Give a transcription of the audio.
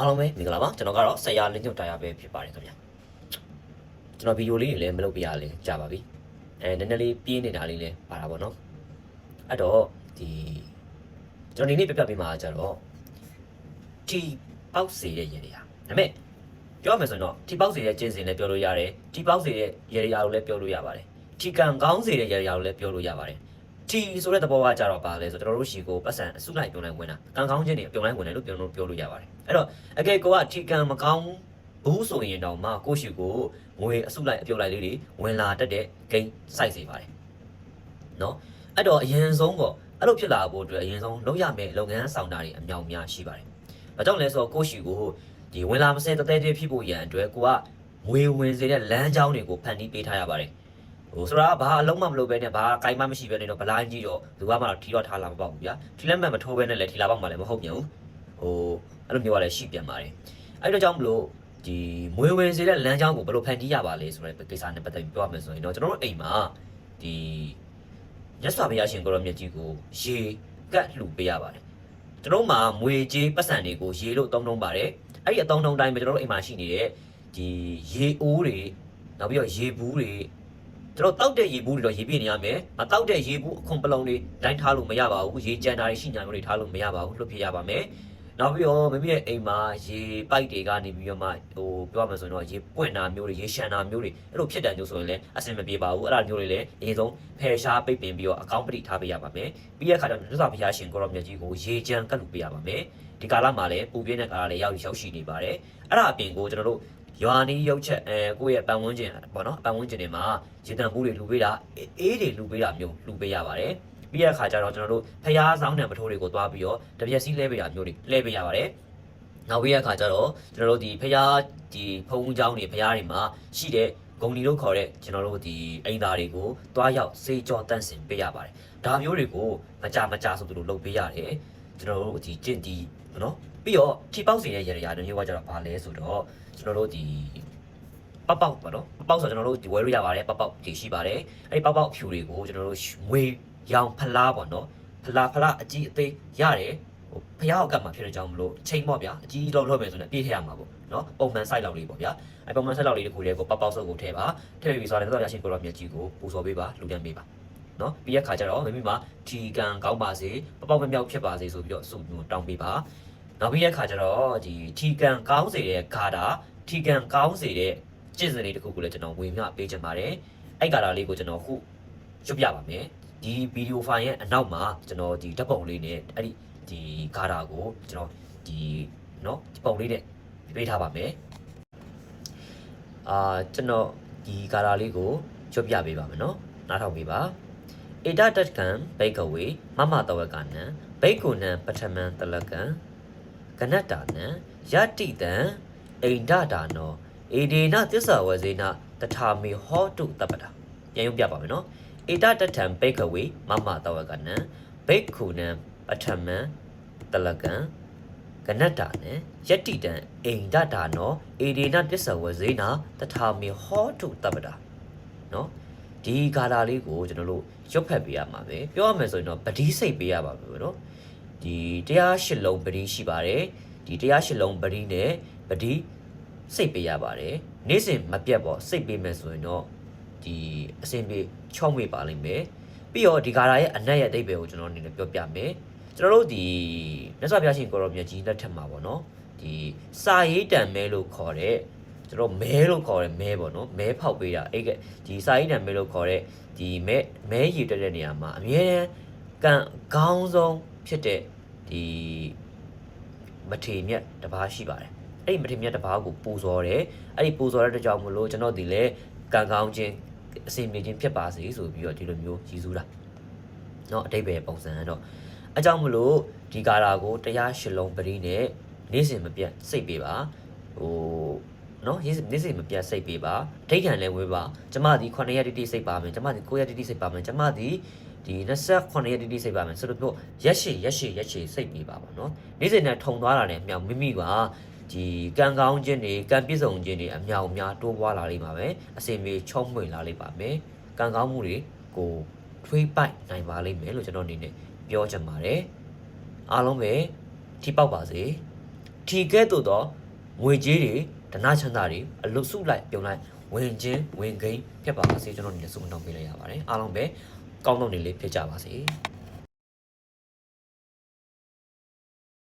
အားလုံးပဲမင်္ဂလာပါကျွန်တော်ကတော့ဆရာလင်းညွတ်တာရပဲဖြစ်ပါတယ်ခင်ဗျာကျွန်တော်ဗီဒီယိုလေးတွေလည်းမလုပ်ပြရလဲကြာပါပြီအဲနည်းနည်းလေးပြင်းနေတာလေးလည်းပါတာပေါ့နော်အဲ့တော့ဒီကျွန်တော်ဒီနေ့ပြပြပေးမှာကြတော့တီပေါက်စီတဲ့ရေတွေဟာဒါပေမဲ့ပြောရမယ်ဆိုရင်တော့တီပေါက်စီတဲ့ကျင်းစင်လည်းပြောလို့ရတယ်တီပေါက်စီတဲ့ရေတွေရာကိုလည်းပြောလို့ရပါတယ်တီကန်ကောင်းစီတဲ့ရေတွေရာကိုလည်းပြောလို့ရပါတယ် တီဆိုတဲ့သဘောကကြတော့ပါလဲဆိုတော့ကျွန်တော်တို့ရှီကိုပတ်စံအစုလိုက်ပြုံးလိုက်ဝင်တာကံကောင်းခြင်းတွေပြုံးလိုက်ဝင်တယ်လို့ပြောလို့ပြောလို့ရပါတယ်အဲ့တော့အကယ်ကိုကထီကံမကောင်းဘူးဆိုရင်တော့မှကိုရှိကိုငွေအစုလိုက်အပြုတ်လိုက်လေးတွေဝင်လာတတ်တဲ့ဂိမ်းစိုက်စေပါတယ်နော်အဲ့တော့အရင်ဆုံးပေါ့အဲ့လိုဖြစ်လာဖို့အတွက်အရင်ဆုံးလုပ်ရမယ့်လုပ်ငန်းဆောင်တာတွေအမြောက်များရှိပါတယ်။ဘာကြောင့်လဲဆိုတော့ကိုရှိကိုဒီဝင်လာမစဲတသေးသေးဖြစ်ဖို့ရန်အတွက်ကိုကငွေဝင်စေတဲ့လမ်းကြောင်းတွေကိုဖန်တီးပေးထားရပါတယ်။ ဟိုဆိုတာကဘာအလုံးမမလုပ်ပဲနဲ့ဘာကင်မမရှိပဲနဲ့တော့ဗလိုင်းကြီးတော့လူကမှတော့ထီတော့ထားလာမပေါ့ဘူးဗျာ။ထီလက်မှတ်မထိုးပဲနဲ့လည်းထီလာပေါက်မှလည်းမဟုတ်ပြန်ဘူး။ဟိုအဲ့လိုမျိုးကလည်းရှိပြန်ပါတယ်။အဲ့တော့ကြောင့်မလို့ဒီမွေဝင်စေတဲ့လမ်းကြောင်းကိုဘယ်လိုဖန်တီးရပါလဲဆိုတဲ့ကိစ္စနဲ့ပတ်သက်ပြီးပြောရမယ်ဆိုရင်တော့ကျွန်တော်တို့အိမ်မှာဒီရသော်ဘုရားရှင်ကိုရောမြတ်ကြီးကိုရေကတ်လှူပေးရပါတယ်ကျွန်တော်တို့မှာမွေကြီးပတ်စံတွေကိုရေလို့သုံးသုံးပါတယ်အဲ့ဒီအသုံးသုံးတိုင်းပဲကျွန်တော်တို့အိမ်မှာရှိနေတဲ့ဒီရေအိုးတွေနောက်ပြီးတော့ရေဘူးတွေ ကျွန်တော်တောက်တဲ့ရေဘူးတွေတော့ရေပြည့်နေရမယ်မတောက်တဲ့ရေဘူးအခွန်ပလုံတွေတိုင်းထားလို့မရပါဘူးရေကြံတာတွေရှိညာမျိုးတွေထားလို့မရပါဘူးလွတ်ပြရပါမယ်နောက်ပြီးတော့မိမိရဲ့အိမ်မှာရေပိုက်တွေကနေပြီးတော့မှဟိုပြောရမယ်ဆိုရင်တော့ရေပွင့်တာမျိုးတွေရေရှမ်းတာမျိုးတွေအဲ့လိုဖြစ်တယ်မျိုးဆိုရင်လည်းအဆင်မပြေပါဘူးအဲ့ဒါမျိုးတွေလည်းအရင်ဆုံးဖယ်ရှားပိတ်ပင်ပြီးတော့အကောင့်ပတိထားပေးရပါမယ်ပြီးရခါကျတော့မြတ်စွာဘုရားရှင်ကိုရောမြတ်ကြီးကိုရေကြံကတ်လူပေးရပါမယ်ဒီကာလမှာလည်းပူပြင်းတဲ့ကာလလည်းရောက်ရောက်ရှိနေပါတယ်အဲ့ဒါအပြင်ကိုကျွန်တော်တို့ ရွာနီးရုပ်ချက်အဲကိုယ့်ရဲ့ပတ်ဝန်းကျင်ပေါ့နော်ပတ်ဝန်းကျင်တွေမှာရေတံမှုတွေလူပေးတာအေးတွေလူပေးတာမျိုးလူပေးရပါတယ်ပြီးရခါကျတော့ကျွန်တော်တို့ဖျားဆောင်တဲ့ပထိုးတွေကိုသွားပြီးတော့တပြက်စီးလဲပေးတာမျိုးတွေလဲပေးရပါတယ်နောက်ပြီးရခါကျတော့ကျွန်တော်တို့ဒီဖျားဒီဖုံးเจ้าတွေဖျားတွေမှာရှိတဲ့ဂုံဒီလို့ခေါ်တဲ့ကျွန်တော်တို့ဒီအိမ်သားတွေကိုတွားရောက်စေးကြောတန့်စင်ပေးရပါတယ်ဒါမျိုးတွေကိုမကြမကြဆိုသူတို့လုပ်ပေးရတယ်ကျွန်တော်တို့ဒီကျင့်ဒီ နော်ပြီးတော့ထိပေါက်စီတဲ့ရရတွေမျိုးကကျတော့ဘာလဲဆိုတော့ကျွန်တော်တို့ဒီပောက်ပောက်ပေါ့နော်ပောက်ပောက်ဆိုကျွန်တော်တို့ဒီဝယ်လို့ရပါတယ်ပောက်ပောက်ဒီရှိပါတယ်အဲ့ဒီပောက်ပောက်ဖြူတွေကိုကျွန်တော်တို့ငွေရောင်ဖလားပေါ့နော်ဖလားဖလားအကြီးအသေးရတယ်ဟိုဖျားောက်ကမှဖြစ်တဲ့ကြောင့်မလို့ချိန်ပေါ့ဗျာအကြီးလောက်လောက်မယ်ဆိုရင်ပြေးထည့်ရမှာပေါ့နော်ပုံမှန် site လောက်လေးပေါ့ဗျာအဲပုံမှန် site လောက်လေးတစ်ခုတည်းကိုပောက်ပောက်စုပ်ကိုထည့်ပါထည့်ပြီးဆိုတော့တော့ရရှိကိုတော့မြက်ကြီးကိုပူစော်ပေးပါလူပြန်ပေးပါ နော်ပြီးရခါကျတော့မိမိမှာထီကန်ကောင်းပါစေပပောက်မမြောက်ဖြစ်ပါစေဆိုပြီးတော့စုမျိုးတောင်းပေးပါနောက်ပြီးရခါကျတော့ဒီထီကန်ကောင်းစေတဲ့ဂါတာထီကန်ကောင်းစေတဲ့ကျင့်စဉ်လေးတစ်ခုကိုလည်းကျွန်တော်ဝင်မျှပေးချင်ပါတယ်အဲ့ဂါတာလေးကိုကျွန်တော်ခုရွတ်ပြပါမယ်ဒီဗီဒီယိုဖိုင်ရဲ့အနောက်မှာကျွန်တော်ဒီဓာတ်ပုံလေးနဲ့အဲ့ဒီဒီဂါတာကိုကျွန်တော်ဒီနော်ဒီပုံလေးနဲ့ပေးထားပါမယ်အာကျွန်တော်ဒီဂါတာလေးကိုရွတ်ပြပေးပါမယ်နော်နားထောင်ပေးပါ ဧတတကံဘိကဝေမမတဝကနံဘိက္ခုနံပထမံတလကံကနတ္တာနံယတိတံအိန္ဒတာနောဧဒေနသစ္စာဝဇေနတထာမေဟောတုတပ္ပတာပြန်ရုပ်ပြပါမယ်နော်ဧတတထံဘိကဝေမမတဝကနံဘိက္ခုနံပထမံတလကံကနတ္တာနံယတိတံအိန္ဒတာနောဧဒေနသစ္စာဝဇေနတထာမေဟောတုတပ္ပတာနော် ဒီဂါထာလေးကိုကျွန်တော်တို့ရွတ်ဖတ်ပေးရမှာပဲပြောရမယ်ဆိုရင်တော့ပတိစိတ်ပေးရပါမယ်ပဲနော်ဒီတရားရှစ်လုံးပတိရှိပါတယ်ဒီတရားရှစ်လုံးပတိနဲ့ပတိစိတ်ပေးရပါတယ်နေ့စဉ်မပြတ်ပေါ့စိတ်ပေးမယ်ဆိုရင်တော့ဒီအစဉ်ပြေချောင်းမေ့ပါလိမ့်မယ်ပြီးတော့ဒီဂါထာရဲ့အနက်ရဲ့အဓိပ္ပာယ်ကိုကျွန်တော်အနေနဲ့ပြောပြမယ်ကျွန်တော်တို့ဒီမြတ်စွာဘုရားရှင်ကိုရောမြတ်ကြီးလက်ထက်မှာပေါ့နော်ဒီစာရေးတံမဲလို့ခေါ်တဲ့ ကျွန်တော်မဲလို့ခေါ်တဲ့မဲပေါ့နော်မဲဖောက်ပေးတာအဲ့ကဒီစာရေးတံမဲလို့ခေါ်တဲ့ဒီမဲမဲရည်တက်တဲ့နေရာမှာအမြဲတမ်းကံကောင်းဆုံးဖြစ်တဲ့ဒီမထေမြတ်တစ်ပါးရှိပါတယ်အဲ့ဒီမထေမြတ်တစ်ပါးကိုပူဇော်တယ်အဲ့ဒီပူဇော်တဲ့အတွက်ကြောင့်မလို့ကျွန်တော်ဒီလေကံကောင်းခြင်းအစဉ်ပြေခြင်းဖြစ်ပါစေဆိုပြီးတော့ဒီလိုမျိုးရည်စူးတာเนาะအတိတ်ပဲပုံစံကတော့အကြောင်းမလို့ဒီကာလာကိုတရားရှစ်လုံးပရိနဲ့နေ့စဉ်မပြတ်စိတ်ပေးပါဟို နော်ရေးနေ့စဉ်မပြတ်စိတ်ပေးပါအထိတ်ခံလဲဝေးပါကျမဒီ9ရက်တိတိစိတ်ပါမယ်ကျမဒီ9ရက်တိတိစိတ်ပါမယ်ကျမဒီဒီ28ရက်တိတိစိတ်ပါမယ်ဆိုတော့ရက်ရှည်ရက်ရှည်ရက်ရှည်စိတ်ပေးပါပါနော်နေ့စဉ်နဲ့ထုံသွားတာနဲ့မြောင်မိမိကဒီကံကောင်းခြင်းတွေကံပြည့်စုံခြင်းတွေအမြောက်အများတိုးပွားလာလိမ့်ပါမယ်အစင်ပြေချုံးမွေလာလိမ့်ပါမယ်ကံကောင်းမှုတွေကိုထွေးပိုက်နိုင်ပါလိမ့်မယ်လို့ကျွန်တော်အနေနဲ့ပြောချင်ပါတယ်အားလုံးပဲထိပေါက်ပါစေဒီကဲ့သို့သောငွေကြေးတွေ ဒနာချမ်းသာတွေအလုစုလိုက်ပြုံလိုက်ဝင်ချင်းဝင်ကိန်းဖြစ်ပါစေကျွန်တော်ဒီနေ့စုမတောင်းပေးလိုက်ရပါတယ်အားလုံးပဲကောင်းကောင်းနေလေးဖြစ်ကြပါစေ